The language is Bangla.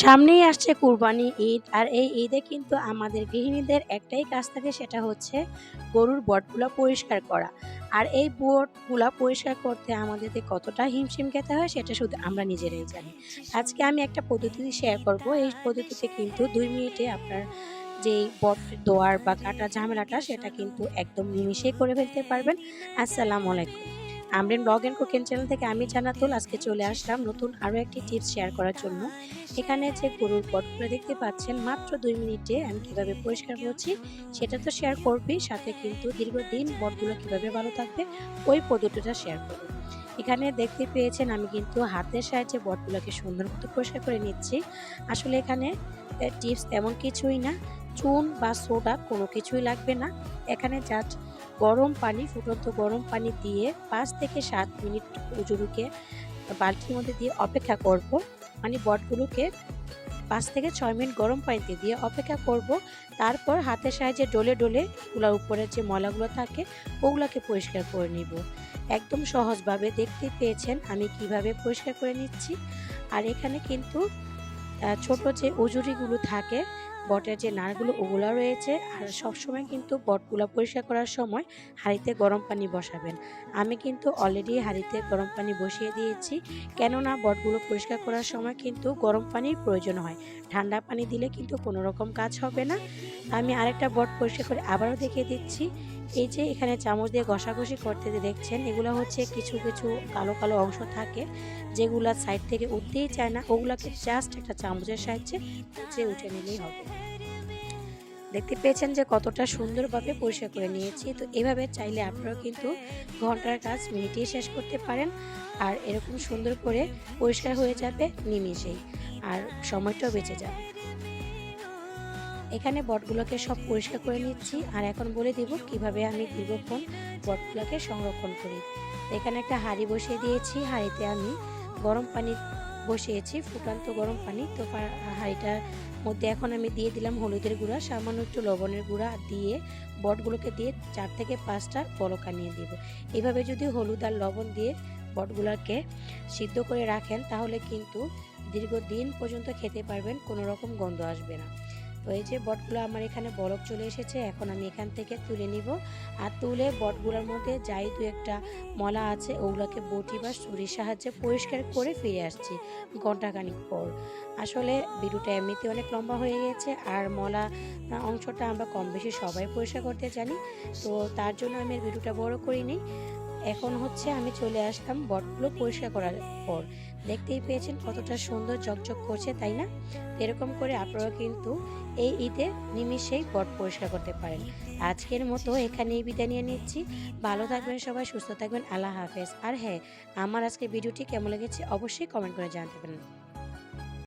সামনেই আসছে কুরবানি ঈদ, আর এই ঈদে কিন্তু আমাদের গৃহিণীদের একটাই কাজ থাকে, সেটা হচ্ছে গরুর বটগুলো পরিষ্কার করা। আর এই বটগুলো পরিষ্কার করতে আমাদের যে কতটা হিমশিম খেতে হয়, সেটা শুধু আমরা নিজেরাই জানি। আজকে আমি একটা পদ্ধতি শেয়ার করব। এই পদ্ধতিতে কিন্তু দুই মিনিটে আপনার যেই বট দোয়ার বা কাটা ঝামেলাটা, সেটা কিন্তু একদম নিমিশেই করে ফেলতে পারবেন। আসসালামু আলাইকুম। Amreen blog and cooking channel থেকে আমি জানাতুল আজকে চলে আসলাম নতুন আরও একটি টিপস শেয়ার করার জন্য। এখানে যে গরুর পটগুলো দেখতে পাচ্ছেন, মাত্র দুই মিনিটে আমি কীভাবে পরিষ্কার করছি সেটা তো শেয়ার করবি সাথে কিন্তু দীর্ঘদিন বটগুলো কীভাবে ভালো থাকবে ওই পদ্ধতিটা শেয়ার করব। এখানে দেখতে পেয়েছেন আমি কিন্তু হাতের সাহায্যে বটগুলোকে সুন্দর মতো পরিষ্কার করে নিচ্ছি। আসলে এখানে টিপস তেমন কিছুই না, চুন বা সোডা কোনো কিছুই লাগবে না। এখানে জাস্ট গরম পানি, ফুটন্ত গরম পানি দিয়ে পাঁচ থেকে সাত মিনিট উজুরুকে বালতির মধ্যে দিয়ে অপেক্ষা করব। মানে বটগুলোকে পাঁচ থেকে ছয় মিনিট গরম পানিতে দিয়ে অপেক্ষা করব। তারপর হাতের সাহায্যে ডলে ডলে এগুলোর উপরে যে ময়লাগুলো থাকে, ওগুলোকে পরিষ্কার করে নিব। একদম সহজভাবে দেখতে পেয়েছেন আমি কীভাবে পরিষ্কার করে নিচ্ছি। আর এখানে কিন্তু ছোট যে উজুরিগুলো থাকে বটের যে নাড়গুলো ওগুলো রয়েছে। আর সবসময় কিন্তু বটগুলো পরিষ্কার করার সময় হাঁড়িতে গরম পানি বসাবেন। আমি কিন্তু অলরেডি হাঁড়িতে গরম পানি বসিয়ে দিয়েছি। কেননা বটগুলো পরিষ্কার করার সময় কিন্তু গরম পানির প্রয়োজন হয়। ঠান্ডা পানি দিলে কিন্তু কোনো রকম কাজ হবে না। আমি আরেকটা বট পরিষ্কার করে আবারও দেখিয়ে দিচ্ছি। এই যে এখানে চামচ দিয়ে ঘষাঘষি করতে দেখছেন, এগুলো হচ্ছে কিছু কিছু কালো কালো অংশ থাকে, যেগুলো সাইড থেকে উঠতেই চায় না। ওগুলোকে জাস্ট একটা চামচের সাহায্যে উঠে উঠে নিলেই হবে। দেখতে পেয়েছেন যে কতটা সুন্দরভাবে পরিষ্কার করে নিয়েছি। তো এভাবে চাইলে আপনারাও কিন্তু ঘণ্টার কাজ মিনিটেই শেষ করতে পারেন। আর এরকম সুন্দর করে পরিষ্কার হয়ে যাবে নিমিষেই। আর সময়টাও বেঁচে যাবে। এখানে বটগুলোকে সব পরিষ্কার করে নিচ্ছি আর এখন বলে দিব কীভাবে আমি দীর্ঘক্ষণ বটগুলোকে সংরক্ষণ করি। এখানে একটা হাঁড়ি বসিয়ে দিয়েছি, হাঁড়িতে আমি গরম পানি বসিয়েছি, ফুটান্ত গরম পানি। তো হাঁড়িটার মধ্যে এখন আমি দিয়ে দিলাম হলুদের গুঁড়া, সামান্য একটু লবণের গুঁড়া দিয়ে বটগুলোকে দিয়ে চার থেকে পাঁচটা পলকা নিয়ে দিব। এভাবে যদি হলুদ আর লবণ দিয়ে বটগুলোকে সিদ্ধ করে রাখেন তাহলে কিন্তু দীর্ঘদিন পর্যন্ত খেতে পারবেন, কোনো রকম গন্ধ আসবে না। তো এই যে বটগুলো আমার এখানে বরফ চলে এসেছে, এখন আমি এখান থেকে তুলে নিব। আর তুলে বটগুলোর মধ্যে যাই, দু একটা মলা আছে, ওগুলোকে বটি বা ছুরির সাহায্যে পরিষ্কার করে ফিরে আসছি ঘন্টাখানিক পর। আসলে ভিডিওটা এমনিতে অনেক লম্বা হয়ে গেছে, আর মলা অংশটা আমরা কম বেশি সবাই পরিষ্কার করতে জানি, তো তার জন্য আমি ভিডিওটা বড় করিনি। এখন হচ্ছে আমি চলে আসলাম বটগুলো পরিষ্কার করার পর। দেখতেই পেয়েছেন কতটা সুন্দর চকচক করছে, তাই না? এরকম করে আপনারা কিন্তু এই ঈদে নিমিশেই বট পরিষ্কার করতে পারেন। আজকের মতো এখানেই বিদায় নিয়ে নিচ্ছি। ভালো থাকবেন সবাই, সুস্থ থাকবেন। আল্লাহ হাফেজ। আর হ্যাঁ আমার আজকে ভিডিওটি কেমন লেগেছে অবশ্যই কমেন্ট করে জানাতে পারেন।